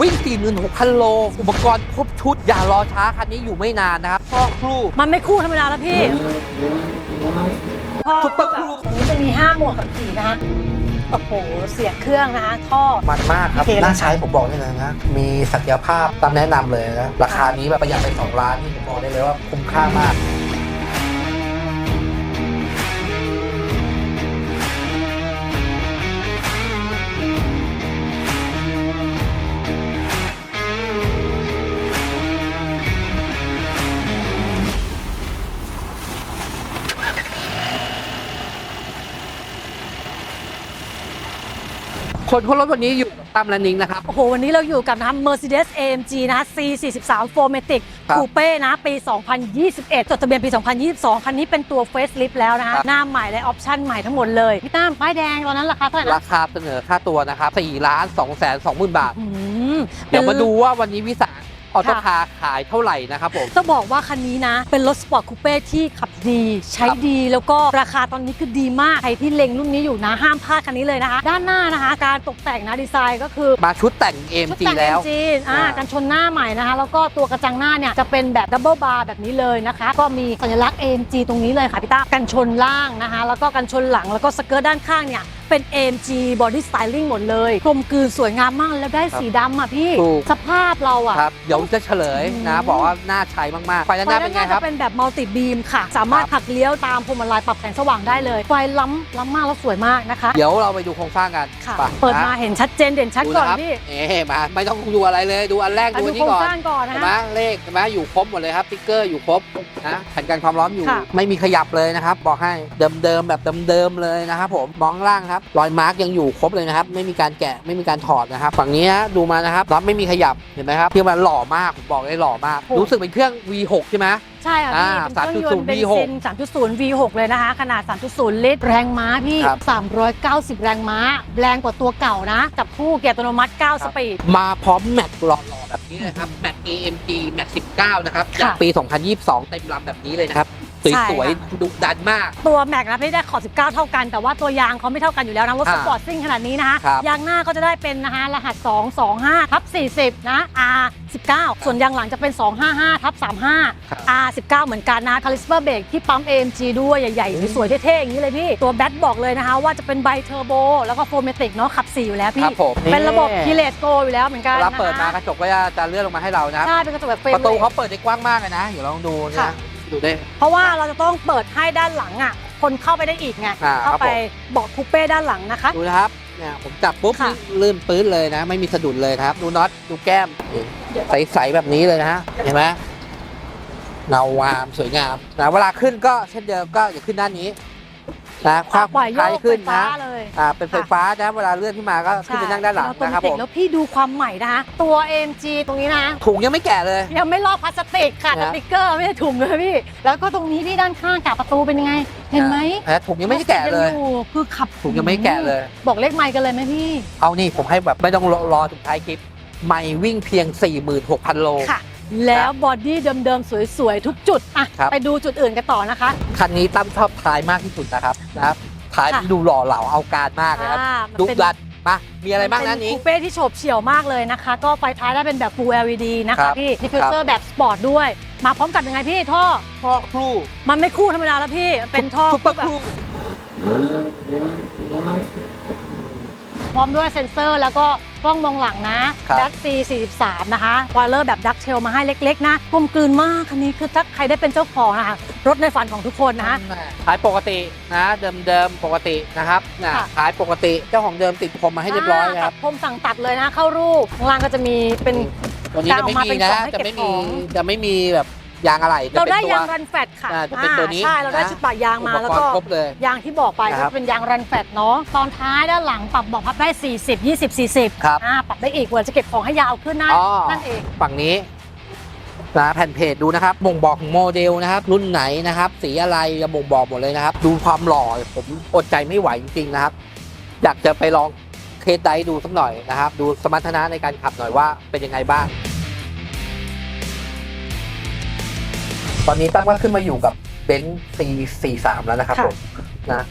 วิ่ง 46,000 โล อุปกรณ์ครบชุด อย่ารอช้าคันนี้อยู่ไม่นานนะครับพ่อครูมันไม่คู่ธรรมดาแล้วพี่ท่อซุปเปอร์ครูตรงนี้จะมีห้าหมวกขับขี่นะคะโอ้โห เสียงเครื่องนะคะท่อ มันมากครับโอเคเลยน่าใช้ผมบอกได้เลยนะ มีศักยภาพตามแนะนำเลยนะ ราคานี้แบบประหยัดไป 2 ล้านนี่ผมบอกได้เลยว่าคุ้มค่ามาก คนคนรถวันนี้อยู่กับตั้มและนิงนะครับ โอ้โห วันนี้เราอยู่กับนะคะ Mercedes AMG นะ C43 4matic ครับคูเป้นะ ปี 2021 จดทะเบียนปี 2022 คันนี้เป็นตัว facelift แล้วนะคะครับ หน้าใหม่และออปชั่นใหม่ทั้งหมดเลย พี่ตั้มป้ายแดงตอนนั้นราคาเท่าไหร่รานะคาเสนอค่าตัวนะครับ4ล้าน2แสน2หมื่นบาท อืมเดี๋ยวมาป็นดูว่าวันนี้วิสา ออโต้คาร์ขายเท่าไหร่นะครับผมต้องบอกว่าคันนี้นะ เป็นรถสปอร์ตคูเป้ที่ขับดี ใช้ครับดีแล้วก็ราคาตอนนี้คือดีมาก ใครที่เล็งรุ่นนี้อยู่นะ ห้ามพลาดคันนี้เลยนะคะ ด้านหน้านะคะ การตกแต่งนะดีไซน์ก็คือมาชุดแต่งชุด AMG แต่งแล้ว MG อ่าอ่ากันชนหน้าใหม่นะคะ แล้วก็ตัวกระจังหน้าเนี่ยจะเป็นแบบดับเบิลบาร์แบบนี้เลยนะคะ ก็มีสัญลักษณ์ AMG ตรงนี้เลยค่ะพี่ต้ากันชนล่างนะคะ แล้วก็กันชนหลังแล้วก็สเกิร์ตด้านข้างเนี่ย เป็น AMG Body Styling หมดเลยกลมกลืนสวยงามมากแล้วได้สีดำอะพี่ ถูก สภาพเราอะ ครับ เดี๋ยวจะเฉลยนะ อืม บอกว่าน่าใช้มากๆไฟด้านหน้าเป็นไงครับ จะเป็นแบบมัลติบีมค่ะ สามารถครับหักเลี้ยวตามพวงมาลัยปรับแสงสว่างได้เลย ไฟล้ำล้ำมากแล้วสวยมากนะคะ เดี๋ยวเราไปดูโครงสร้างกันค่ะไปเปิดมานะเห็นชัดเจนเด่นชัดดูก่อนนะครับพี่เอ๊ะมาไม่ต้องดูอะไรเลยดูอันแรกอะดูดูอันโคนี้รงก่อน สร้างก่อนนะเห็นไหมคะ เลขเห็นไหมอยู่ครบหมดเลยครับติ๊กเกอร์อยู่ครบนะแผ่นกันความร้อนอยู่ ค่ะ ไม่มีขยับเลยนะครับ บอกให้เดิมๆแบบเดิมๆเลยนะครับผมมองล่างครับรอยมาร์กยังอยู่ครบเลยนะครับ ไม่มีการแกะไม่มีการถอดนะครับฝั่งนี้ฮะดูมานะครับน็อตไม่มีขยับเห็นไหมครับที่มันหล่อมากผมบอกเลยหล่อมาก รู้สึกเป็นเครื่อง V6 ใช่ไหมใช่ค่ะพี่อ่าเป็นเครื่องยนต์3.0เบนซิน 3.0 V6 เลยนะคะ ขนาด 3.0 ลิตร แรงม้าพี่ครับ390 แรงม้า แรงกว่าตัวเก่านะจับคู่เกียร์อัตโนมัติ 9 สปีด มาพร้อมแม็กหล่อๆแบบนี้เลยครับ แม็ก AMG แม็ก 19 นะครับค่ะจากปี 2022 เต็มลำแบบนี้เลยนะครับใช่ สวยค่ะๆดุดันมาก ตัวแม็กนะไม่ได้ขอบ19 เท่ากัน แต่ว่าตัวยางเขาไม่เท่ากันอยู่แล้วนะรถอ่าสปอร์ตซิ่งขนาดนี้นะคะครับยางหน้าก็จะได้เป็นนะคะรหัส 225ทับ40 นะ R 19 ส่วนยางหลังจะเป็น 255ทับครับ35 R 19 เหมือนกันนะคาลิสเปอร์เบรกที่ปั๊ม AMG ด้วยใหญ่อืมๆสวยๆเท่ๆ อย่างนี้เลยพี่ ตัวแบทบอกเลยนะคะ ว่าจะเป็นไบเทอร์โบ แล้วก็โฟเมติกเนาะขับ 4 อยู่แล้วคพี่รับผมเป็นระบบคีเลสโกอยู่แล้วเหมือนกันเวลานะคะเปิดมากระจกก็จะจะเลื่อนลงมาให้เรานะครับใช่เป็นกระจกแบบเฟรมประตูลยเขาเปิดได้กว้างมากเลยนะเดี๋ยวลองดูค่ะนะ ดูได้ เพราะว่าเราจะต้องเปิดให้ด้านหลังอะ คนเข้าไปได้อีกไง อ่าเข้าไปครับเบาะคูเป้ด้านหลังนะคะ ดูนะครับเนี่ยผมจับปุ๊บค่ะ ลื่นปื้นเลยนะ ไม่มีสะดุดเลยนะครับ ดูน็อตดูแก้มใสๆแบบนี้เลยนะฮะเห็นไหมเงาวามสวยงามนะเวลาขึ้นก็เช่นเดิมก็อย่าขึ้นด้านนี้ นะความปล่อยโยท้ายกขึ้นไฟฟ้านะเลยอ่าเป็นไฟฟ้านะเวลาเลื่อนขึ้นมาก็ขึ้นไปนั่งด้านหลังแล้วตัวนะครับเด็ผกมแล้วพี่ดูความใหม่นะคะตัว AMG ตรงนี้นะถุงยังไม่แกะเลย ยังไม่ลอกพลาสติกค่ะนะสติกเกอร์ไม่ได้ถุงเลยพี่ แล้วก็ตรงนี้พี่ด้านข้างกับประตูเป็นยังไง เห็นไหมอะถุงยังไม่ได้แกะเลยงอคือขับถุงยังไม่แกะเลย บอกเลขไมค์กันเลยไหมพี่ เอานี่ผมให้แบบไม่ต้องรอรอถึงท้ายคลิปไม่วิ่งเพียง 46,000 โลค่ะ แล้วบอดี้เดิมๆ สวยๆ ทุกจุดอะครับ ไปดูจุดอื่นกันต่อนะคะ คันนี้ตั้มชอบท้ายมากที่สุดนะครับนะครับท้ายค่ะ ดูหล่อเหลาเอาการมากนะครับ อ่ามันดุเป็นดันมามีอะไรบ้างนั้นเป็นี้ คูเป้ที่โฉบเฉี่ยวมากเลยนะคะ ก็ไฟท้ายได้เป็นแบบ Full LED นะครัคะบพี่ดิฟฟิวเซอร์แบบสปอร์ตด้วย มาพร้อมกับยังไงพี่ท่อ พ่อครูมันไม่คู่ธรรมดาแล้วพี่ เป็นท่อซุปเปอร์แบคบรู พร้อมด้วยเซ็นเซอร์ แล้วก็กล้องมองหลังนะดัก C43 นะคะวอลเลอร์แบบดักเทลมาให้เล็กๆ นะกลมกลืนมากคันนี้คือถ้าใครได้เป็นเจ้าของนะคะรถในฝันของทุกคนนะคะท้ายปกตินะเดิมๆปกตินะครับนะค่ะท้ายปกติเจ้าของเดิมติดพรมมาให้เรียบร้อยนะคตัรับดผมสั่งตัดเลยนะเข้ารูปข้างล่างก็จะมีเป็นตัวนี้จะไม่มีนะกางออกมาเป็นกล่องให้จะเก็บไม่ขมีองจะไม่มีแบบ ยางอะไรจะเราเป็นได้ตัวยางรันแฟตค่ะอ่าจะเป็นตัวนี้อ่าใช่เราได้นะชุดปะยางมาอุปแล้วกรก็ณ์ครบเลย ยางที่บอกไปนะคก็รับเป็นยางรันแฟตเนาะตอนท้ายด้านหลังปรับเบอกพับได้ 40 20 40ครับอ่าปรับได้อีกเวลาจะเก็บของให้ยาวขึ้นนะอ๋อ นั่นเอง ฝั่งนี้นะแผ่นเพจดูนะครับ บ่งบอกของโมเดลนะครับ รุ่นไหนนะครับ สีอะไรจะบ่งบอกหมดเลยนะครับ ดูความหล่อผมอดใจไม่ไหวจริงๆนะครับ อยากจะไปลองเคสไดดูสักหน่อยนะครับ ดูสมรรถนะในการขับหน่อยว่าเป็นยังไงบ้าง ตอนนี้ตั้งว่าขึ้นมาอยู่กับเบนซ์ C43 แล้วนะครับค่ะ ผมนะ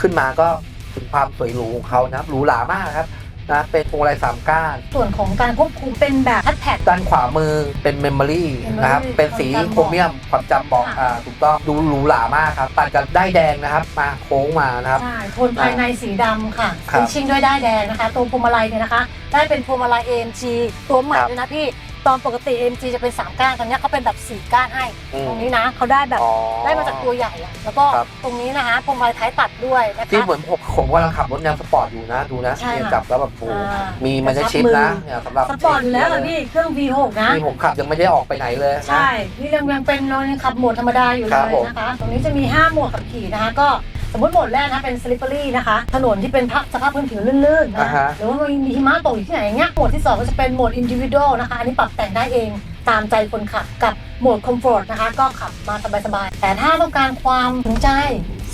ขึ้นมาก็ถึงความสวยหรูของเขานะครับหรูหรามากครับนะเป็นพวงมาลัยสามก้าน ส่วนของการควบคุมเป็นแบบทัชแพด ด้านขวามือเป็นเมมโมรี่ Memory นะครับ เป็นสีความจำโครเมียมความจำบอกค่ะ อ่าถูกต้องดูหรูหรามากครับตัดกับได้ายแดงนะครับ มาโค้งมานะครับ ใช่โทนภายในสีดำค่ะครับฟินชิ่งด้วยด้ายแดงนะคะ ตัวพวงมาลัยเนี่ยนะคะ ได้เป็นพวงมาลัย AMG ตัวใหม่ครับเลยนะพี่ ตอนปกติ AMG จะเป็น 3 ก้านตอนเนี้ยเขาเป็นแบบ 4 ก้านให้ อืมตรงนี้นะเขาได้แบบอ๋อได้มาจากตัวใหญ่อะแล้วก็ครับ ตรงนี้นะคะพวงมาลัยท้ายตัดด้วยนะที่คะ เหมือนผมผมกำลังขับรถแนวสปอร์ตอยู่นะ ดูนะใช่ค่ะเนี่ยจับแล้วแบบโอ้อ่ามีมันจะชิปกระชับมือนะเนี่ยสำหรับสปอร์ตอยู่แล้วเหรอพี่เครื่อง V6 นะนี่ผมขับยังไม่ได้ออกไปไหนเลยนะ ใช่ นี่ยังยังเป็นเรายังขับโหมดธรรมดาอยู่เลครับยผม นะคะ ตรงนี้จะมี 5 โหมดขับขี่นะคะ ก็ สมมติโหมดแรกนะเป็น slippery นะคะ ถนนที่เป็นภาพสภาพพื้นผิวลื่นๆอ่านะฮะ หรือว่ามีหิมะตกอยู่ที่ไหนอย่างเงี้ยโหมดที่2ก็จะเป็นโหมด individual นะคะ อันนี้ปรับแต่งได้เองตามใจคนขับกับโหมด comfort นะคะ ก็ขับมาสบายๆแต่ถ้าต้องการความถึงใจ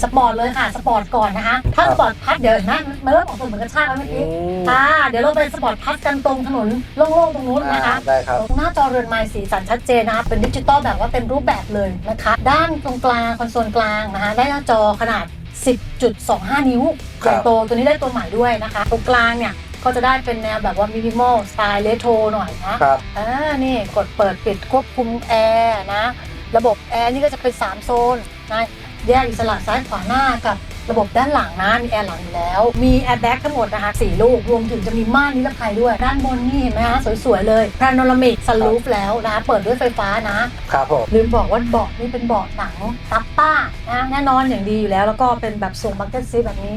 สปอร์ตเลยค่ะสปอร์ตก่อนนะคะถ้าสปอร์ตพัดเดี๋ยวเห็นะมันเริ่มออกตัวเหมือนกระชากแล้วเมื่ออืกี้มอ่าเดี๋ยวเราไปสปอร์ตพัดกันตรงถนนโล่งๆตรงนู้นนะคะ อ่าได้ครับ หน้าจอเรือนไม้สีสันชัดเจนนะคะเป็นดิจิตอลแบบว่าเต็มรูปแบบเลยนะคะ ด้านตรงกลางคอนโซลกลางนะคะได้หน้าจอขนาด 10.25 นิ้วครัใหบญ่โตตัวนี้ได้ตัวใหม่ด้วยนะคะ ตรงกลางเนี่ยก็จะได้เป็นแนวแบบว่ามินิมอลสไตล์เลโทรหน่อยนะ ครับ อ่า นี่กดเปิดปิดควบคุมแอร์นะ ระบบแอร์นี่ก็จะเป็น 3 โซนนะ แยกอิสระซ้ายขวาหน้ากับ ระบบด้านหลังนะมีแอร์หลังอยู่แล้ว มีแอร์แบ็กทั้งหมดนะคะสี่ลูก รวมถึงจะมีม่านนิรภัยด้วย ด้านบนนี่เห็นไหมคะสวยๆเลยพาโนรามิกซันรูฟแล้วนะ เปิดด้วยไฟฟ้านะ ครับผม ลืมบอกว่าเบาะนี่เป็นเบาะหนังตับป้านะแน่นอนอย่างดีอยู่แล้ว แล้วก็เป็นแบบทรงบักเก็ตซีแบบนี้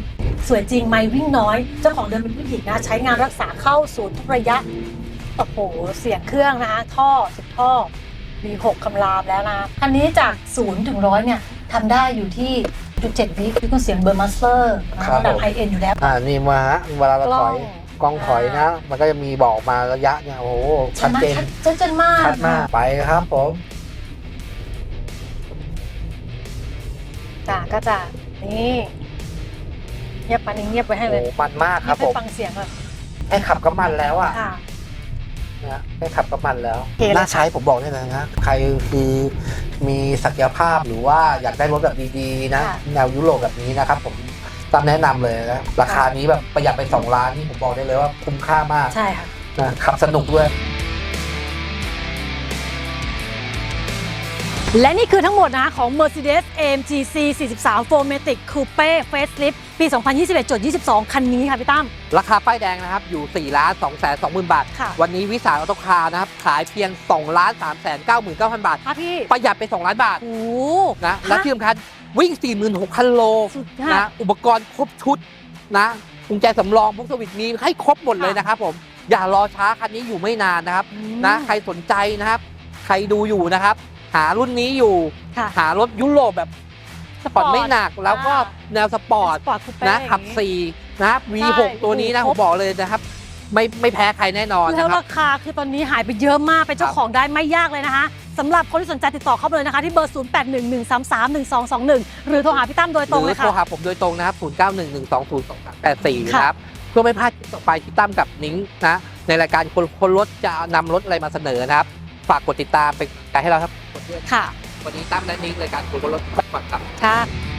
สวยจริงไม่วิ่งน้อย เจ้าของเดิมเป็นผู้หญิงนะใช้งานรักษาเข้าศูนย์ทุกระยะโอ้โหเสียงเครื่องนะคะท่อสิบท่อมี 6 คำรามแล้วนะ คันนี้จาก 0 ถึงร้อยเนี่ยทำได้อยู่ที่ จุดเจ็ดวิคือเครื่องเสียงเบอร์มาสเตอร์ระดับไฮเอ็นอยู่แล้ว อ่านี่มาฮะเวลาเราถอยกล้องกล้องถอยนะ มันก็จะมีบอกมาระยะเนี่ยโอ้โหชัดเจน ชัดเจนมากชัดมากไปครับผม จ้ะก็จะนี่เงียบปันนี้เงียบไปให้โอ้เลยโหมันมากคเงีรัยบบผไปมฟังเสียงแบบแค่ขับก็มันแล้วอะ ค่ะ นะแค่ขับก็มันแล้วโอเคเลยน่าใช้ผมบอกได้เลยนะ ใครคือมีศักยภาพหรือว่าอยากได้รถแบบดีๆนะ ค่ะ แนวยุโรปแบบนี้นะครับผมตามแนะนำเลยนะ ราคานี้แบบประหยัดไป 2 ล้านนี่ผมบอกได้เลยว่าคุ้มค่ามากใช่ค่ะ นะขับสนุกด้วย และนี่คือทั้งหมดนะคะของ Mercedes AMG C43 4matic Coupe Facelift ปี 2021-22 คันนี้ค่ะพี่ตั้ม ราคาป้ายแดงนะครับ อยู่ 4 ล้าน2แสน2หมื่นบาท ค่ะวันนี้วิสาหออโตคาร์นะครับ ขายเพียง 2 ล้าน3แสน9หมื่น9พันบาท ค่ะพี่ ประหยัดไป 2 ล้านบาท โอ้นะและที่สำคัญวิ่ง 46,000 โลสุดยอนะดอุปกรณ์ครบชุดนะกุญแจสำรองพวกสวิตช์มีให้ครบหมดเลยค่ะนะครับผมอย่ารอช้าคันนี้อยู่ไม่นานนะครับ นะใครสนใจนะครับ ใครดูอยู่นะครับ หารุ่นนี้อยู่ ค่ะ หารถยุโรปแบบสปอร์ตไม่หนักแล้วก็อ่าแนวสปอร์ตสปอร์ตคูเป้นะขับอย่างงี้ สี่นะครับ V6 ตัวนี้นะคผรบมบอกเลยนะครับ ไม่ไม่แพ้ใครแน่นอนแล้วนะครับ ราคาคือตอนนี้หายไปเยอะมากเป็นเจ้าครับของได้ไม่ยากเลยนะคะสำหรับคนที่สนใจติดต่อเข้ามาเลยนะคะ ที่เบอร์ 0811331221 หรือโทรหาพี่ตั้มโดยตรงหเลรืยโทรค่ะ หาผมโดยตรงนะครับ 0911202384ค่ะนะครับ เพื่อไม่พลาดคลิปต่อไปที่ตั้มกับนิ้งนะ ในรายการคนคนรถจะนำรถอะไรมาเสนอนะครับ ฝากกดติดตามเป็นกำลังใจให้เราครับกดด้วยค่ะ วันนี้ตั้มและนิ้งรายการคนคนรถฝากครับค่ะ